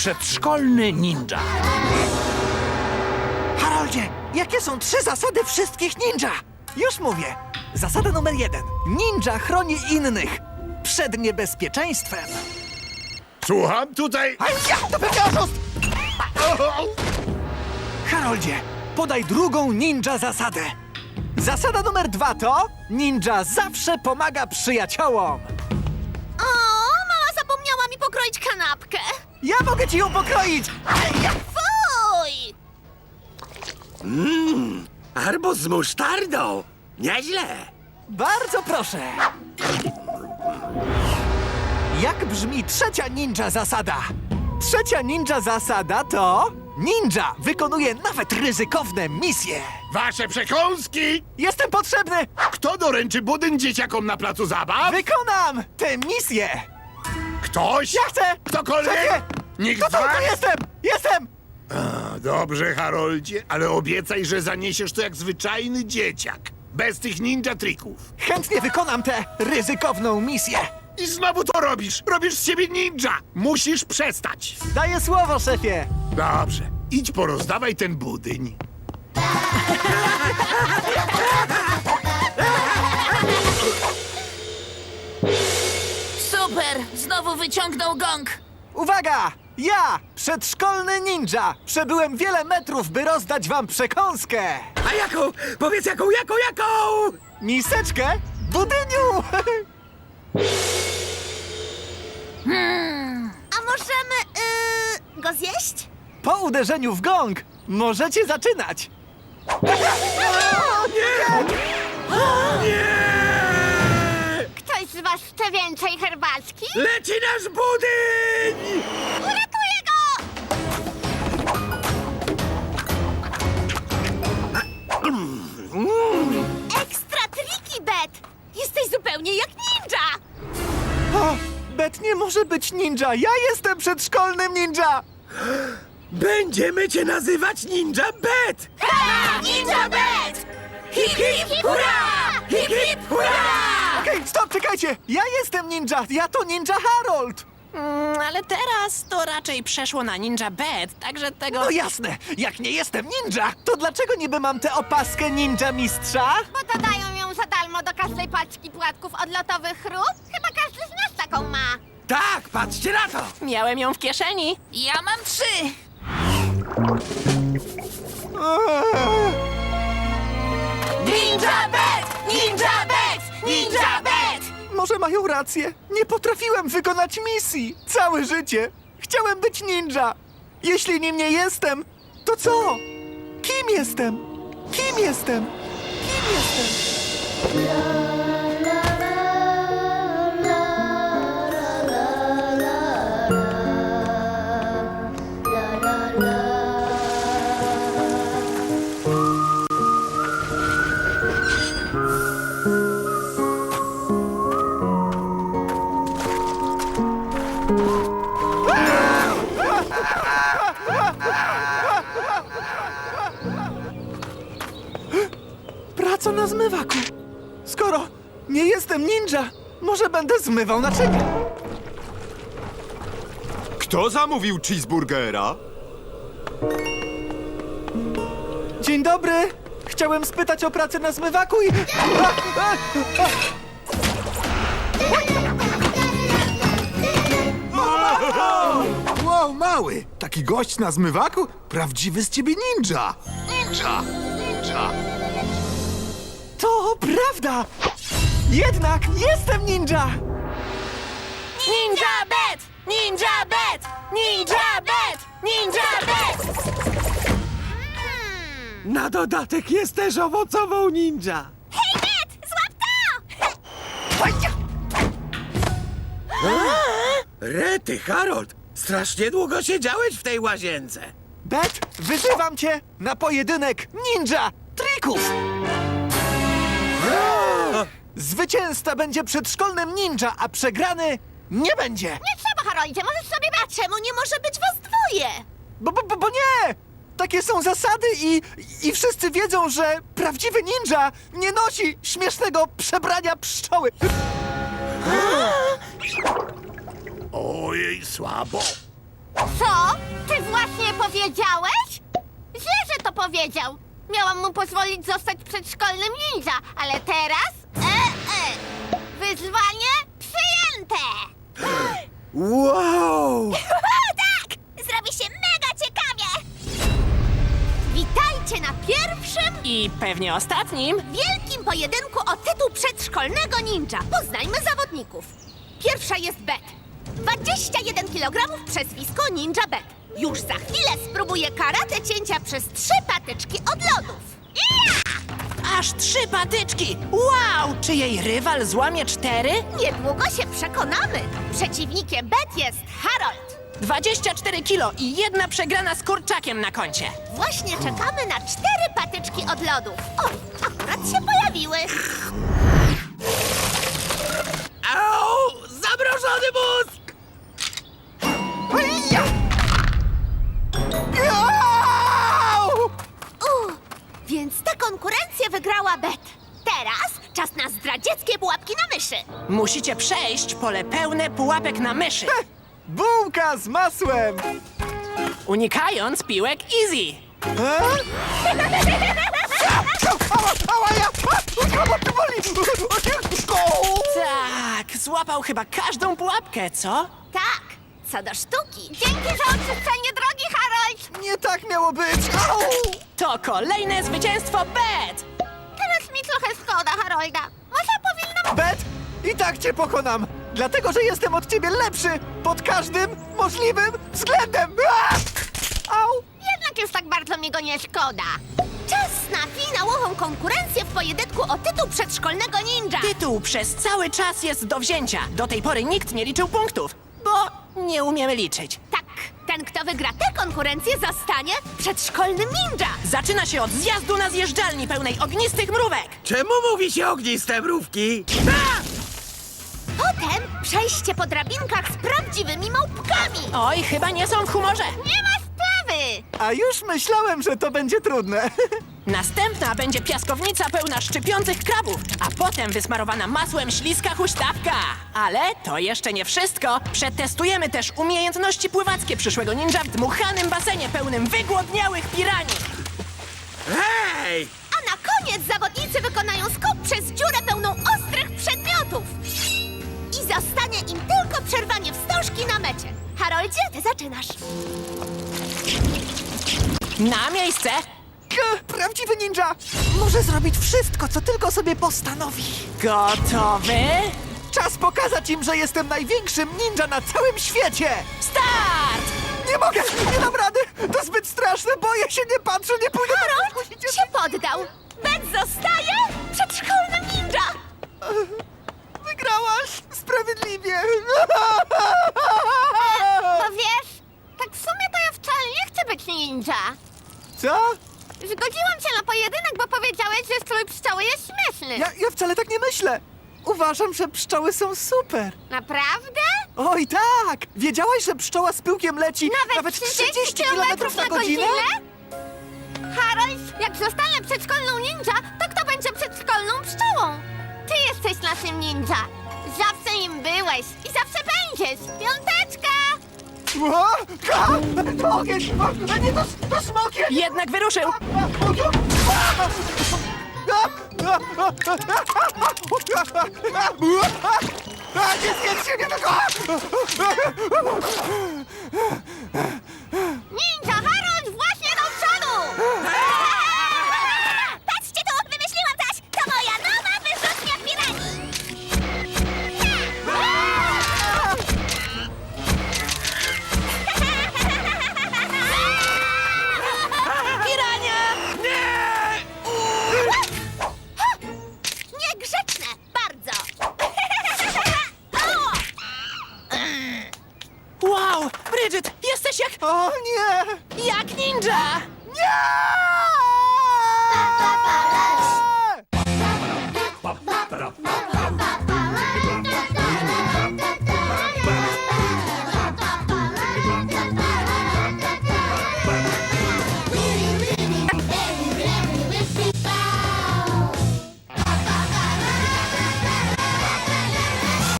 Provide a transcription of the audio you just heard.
Przedszkolny ninja. Haroldzie, jakie są trzy zasady wszystkich ninja? Już mówię. Zasada numer jeden. Ninja chroni innych przed niebezpieczeństwem. Słucham tutaj. A ja, to pewnie oszust! Haroldzie, podaj drugą ninja zasadę. Zasada numer dwa to ninja zawsze pomaga przyjaciołom. Ja mogę ci ją pokroić! Fuj! Arbuz z musztardą. Nieźle. Bardzo proszę. Jak brzmi trzecia ninja zasada? Trzecia ninja zasada to ninja wykonuje nawet ryzykowne misje. Wasze przekąski! Jestem potrzebny! Kto doręczy budyń dzieciakom na placu zabaw? Wykonam tę misję! Ktoś? Ja chcę! Ktokolwiek? Czekaj! Nikt To, z to, was? to jestem! Jestem! A, Dobrze, Haroldzie, ale obiecaj, że zaniesiesz to jak zwyczajny dzieciak. Bez tych ninja trików. Chętnie wykonam tę ryzykowną misję. I znowu to robisz! Robisz z siebie ninja! Musisz przestać! Daję słowo, szefie. Dobrze, idź porozdawaj ten budyń. Super! Znowu wyciągnął gong. Uwaga! Ja, przedszkolny ninja, przebyłem wiele metrów, by rozdać wam przekąskę. A jaką? Powiedz jaką, jaką, jaką? Miseczkę budyniu! A możemy, yy, go zjeść? Po uderzeniu w gong możecie zaczynać. Ktoś więcej herbatki? Leci nasz budyń! Uratuję go! Ekstra triki, Bet! Jesteś zupełnie jak ninja! O, Bet nie może być ninja, ja jestem przedszkolnym ninja. Będziemy cię nazywać Ninja Bet! Ha! Ninja Bet! Hip, hip, hurra! Hip, hip, hurra! Okej, stop, czekajcie, ja jestem ninja, ja to ninja Harold. Mm, ale teraz to raczej przeszło na Ninja Bed, także tego... No jasne, jak nie jestem ninja, to dlaczego niby mam tę opaskę ninja mistrza? Bo dodają ją za darmo do każdej paczki płatków odlotowych ruch? Chyba każdy z nas taką ma. Tak, patrzcie na to! Miałem ją w kieszeni. Ja mam trzy. Eee, Ninja Bet! Może mają rację, nie potrafiłem wykonać misji. Całe życie chciałem być ninja. Jeśli nim nie jestem, to co? Kim jestem? Kim jestem? Kim jestem? Zmywaku. Skoro nie jestem ninja, może będę zmywał naczynia. Kto zamówił cheeseburgera? Dzień dobry. Chciałem spytać o pracę na zmywaku i... A, a, a. Wow, mały! Taki gość na zmywaku? Prawdziwy z ciebie ninja! Ninja! Ninja! Prawda! Jednak jestem ninja! Ninja Bet! Ninja Bet! Ninja Bet! Ninja Bet! Na dodatek jest też owocową ninja. Hej, Bet! Złap to! Rety, Harold! Strasznie długo siedziałeś w tej łazience. Bet, wyzywam cię na pojedynek ninja trików! Zwycięzca będzie przedszkolnym ninja, a przegrany nie będzie! Nie trzeba, Haroldzie, możesz sobie brać. Czemu nie może być was dwoje? Bo, bo, bo, bo nie! Takie są zasady i, i wszyscy wiedzą, że prawdziwy ninja nie nosi śmiesznego przebrania pszczoły. Ojej, słabo. Co? Wiedziałeś? Źle, że to powiedział. Miałam mu pozwolić zostać przedszkolnym ninja, ale teraz... Wyzwanie przyjęte! Wow! tak! Zrobi się mega ciekawie! Witajcie na pierwszym I pewnie ostatnim. wielkim pojedynku o tytuł przedszkolnego ninja. Poznajmy zawodników. Pierwsza jest Bet. 21 kg przezwisko Ninja Bet. Już za chwilę spróbuje karate cięcia przez trzy patyczki od lodów. Ja! Aż trzy patyczki! Wow! Czy jej rywal złamie cztery? Niedługo się przekonamy. Przeciwnikiem Bet jest Harold. 24 kilo i jedna przegrana z kurczakiem na koncie. Właśnie czekamy na cztery patyczki od lodów. O, akurat się pojawiły. Musicie przejść pole pełne pułapek na myszy, Bułka z masłem! unikając piłek easy. E? Ała, ała, ja! A, Ała, to boli! O, Tak, złapał chyba każdą pułapkę, co? Tak, co do sztuki. Dzięki za oczyszczenie drogi, Harold. Nie tak miało być! Au! To kolejne zwycięstwo Bet! Teraz mi trochę szkoda, Harolda. Może powinnam... Bet, i tak cię pokonam! Dlatego, że jestem od ciebie lepszy pod każdym możliwym względem! Au! Jednak już tak bardzo mi go nie szkoda. Czas na finałową konkurencję w pojedynku o tytuł przedszkolnego ninja. Tytuł przez cały czas jest do wzięcia. Do tej pory nikt nie liczył punktów, bo nie umiemy liczyć. Tak, ten kto wygra tę konkurencję zostanie przedszkolnym ninja. Zaczyna się od zjazdu na zjeżdżalni pełnej ognistych mrówek. Czemu mówi się ogniste mrówki? A! Potem przejście po drabinkach z prawdziwymi małpkami. Oj, chyba nie są w humorze. Nie ma sprawy. A już myślałem, że to będzie trudne. Następna będzie piaskownica pełna szczypiących krabów, a potem wysmarowana masłem śliska huśtawka. Ale to jeszcze nie wszystko. Przetestujemy też umiejętności pływackie przyszłego ninja w dmuchanym basenie pełnym wygłodniałych piranii. Hej! A na koniec zawodnicy wykonają skok przez dziurę pełną. I zostanie im tylko przerwanie wstążki na mecie. Haroldzie, ty zaczynasz. Na miejsce! K- Prawdziwy ninja może zrobić wszystko, co tylko sobie postanowi. Gotowy? Czas pokazać im, że jestem największym ninja na całym świecie! Start! Nie mogę! Nie dam rady! To zbyt straszne! Boję się, nie patrzę, nie pójdę! Harold się poddał. Bet zostaje nie myślę! Uważam, że pszczoły są super! Naprawdę? Oj tak! Wiedziałaś, że pszczoła z pyłkiem leci Nawet, 30 km na godzinę? Harold, jak zostanę przedszkolną ninja, to kto będzie przedszkolną pszczołą? Ty jesteś naszym ninja. Zawsze im byłeś i zawsze będziesz. Piąteczka! O, ka! To ogień! A nie, to, to smokiem! Jednak wyruszył! A, nie zjedz się, nie tego! Ninja